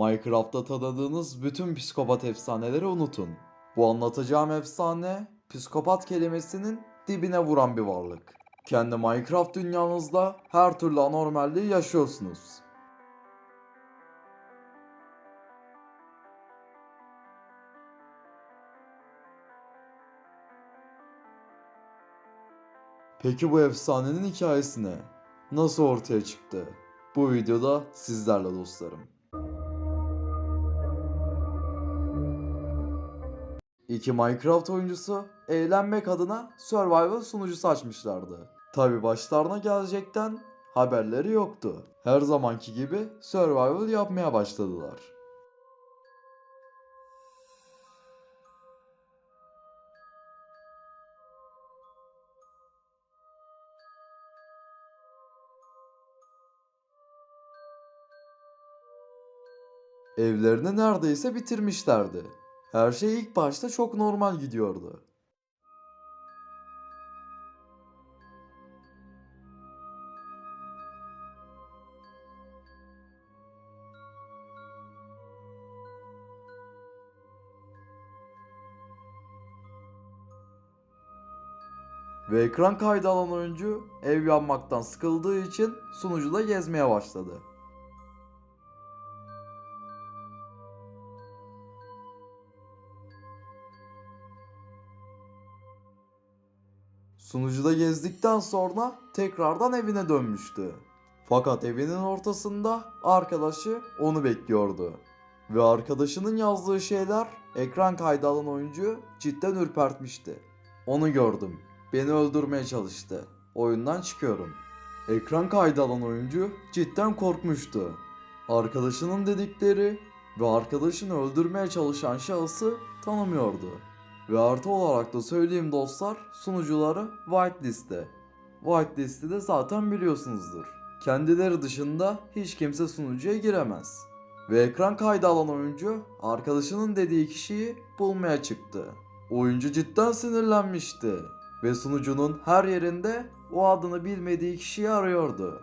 Minecraft'ta tanıdığınız bütün psikopat efsaneleri unutun. Bu anlatacağım efsane, psikopat kelimesinin dibine vuran bir varlık. Kendi Minecraft dünyanızda her türlü anormalliği yaşıyorsunuz. Peki bu efsanenin hikayesi ne? Nasıl ortaya çıktı? Bu videoda sizlerle dostlarım. İki Minecraft oyuncusu eğlenmek adına survival sunucusu açmışlardı. Tabi başlarına gelecekten haberleri yoktu. Her zamanki gibi survival yapmaya başladılar. Evlerini neredeyse bitirmişlerdi. Her şey ilk başta çok normal gidiyordu. Ve ekran kaydı alan oyuncu ev yanmaktan sıkıldığı için sunucuda gezmeye başladı. Sunucuda gezdikten sonra tekrardan evine dönmüştü. Fakat evinin ortasında arkadaşı onu bekliyordu. Ve arkadaşının yazdığı şeyler ekran kaydı alan oyuncu cidden ürpertmişti. Onu gördüm. Beni öldürmeye çalıştı. Oyundan çıkıyorum. Ekran kaydı alan oyuncu cidden korkmuştu. Arkadaşının dedikleri ve arkadaşını öldürmeye çalışan şahısı tanımıyordu. Ve artı olarak da söyleyeyim dostlar sunucuları whitelist'te. Whitelist'i de zaten biliyorsunuzdur. Kendileri dışında hiç kimse sunucuya giremez. Ve ekran kaydı alan oyuncu arkadaşının dediği kişiyi bulmaya çıktı. Oyuncu cidden sinirlenmişti. Ve sunucunun her yerinde o adını bilmediği kişiyi arıyordu.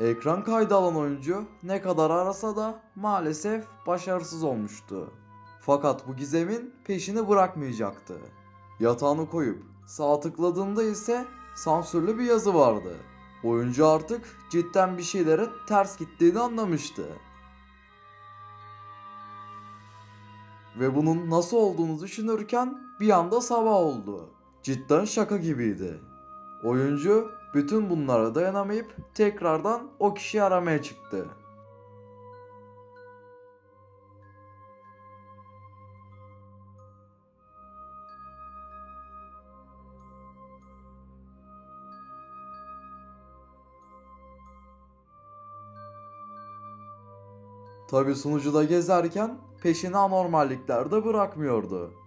Ekran kaydı alan oyuncu ne kadar arasa da maalesef başarısız olmuştu. Fakat bu gizemin peşini bırakmayacaktı. Yatağını koyup sağ tıkladığında ise sansürlü bir yazı vardı. Oyuncu artık cidden bir şeylerin ters gittiğini anlamıştı. Ve bunun nasıl olduğunu düşünürken bir anda sabah oldu. Cidden şaka gibiydi. Oyuncu bütün bunlara dayanamayıp tekrardan o kişiyi aramaya çıktı. Tabi sunucuda gezerken peşini anormallikler de bırakmıyordu.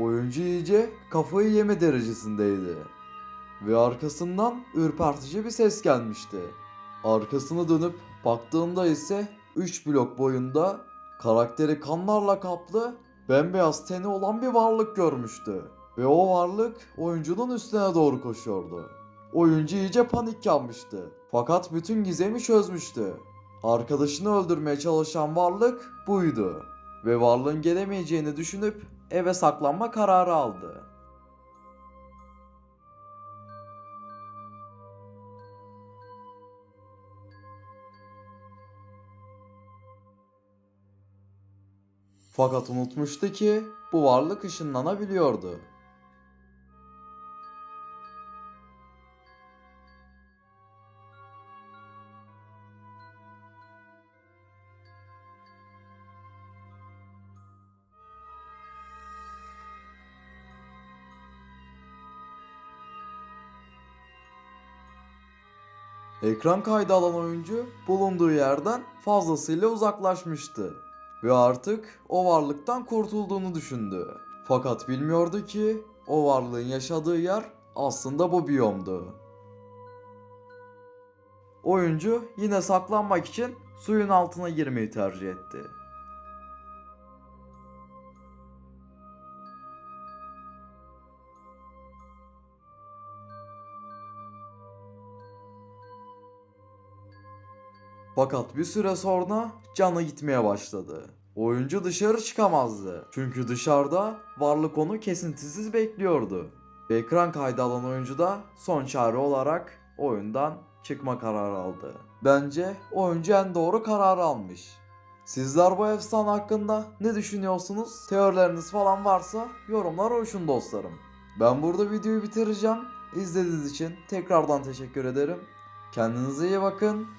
Oyuncu iyice kafayı yeme derecesindeydi. Ve arkasından ürpertici bir ses gelmişti. Arkasını dönüp baktığında ise 3 blok boyunda karakteri kanlarla kaplı bembeyaz teni olan bir varlık görmüştü. Ve o varlık oyuncunun üstüne doğru koşuyordu. Oyuncu iyice panik yapmıştı. Fakat bütün gizemi çözmüştü. Arkadaşını öldürmeye çalışan varlık buydu. Ve varlığın gelemeyeceğini düşünüp eve saklanma kararı aldı. Fakat unutmuştu ki bu varlık ışınlanabiliyordu. Ekran kaydı alan oyuncu bulunduğu yerden fazlasıyla uzaklaşmıştı ve artık o varlıktan kurtulduğunu düşündü. Fakat bilmiyordu ki o varlığın yaşadığı yer aslında bu biyomdu. Oyuncu yine saklanmak için suyun altına girmeyi tercih etti. Fakat bir süre sonra canı gitmeye başladı. Oyuncu dışarı çıkamazdı. Çünkü dışarıda varlık onu kesintisiz bekliyordu. Ve ekran kaydı alan oyuncu da son çare olarak oyundan çıkma kararı aldı. Bence oyuncu en doğru kararı almış. Sizler bu efsane hakkında ne düşünüyorsunuz? Teorileriniz falan varsa yorumlara uçun dostlarım. Ben burada videoyu bitireceğim. İzlediğiniz için tekrardan teşekkür ederim. Kendinize iyi bakın.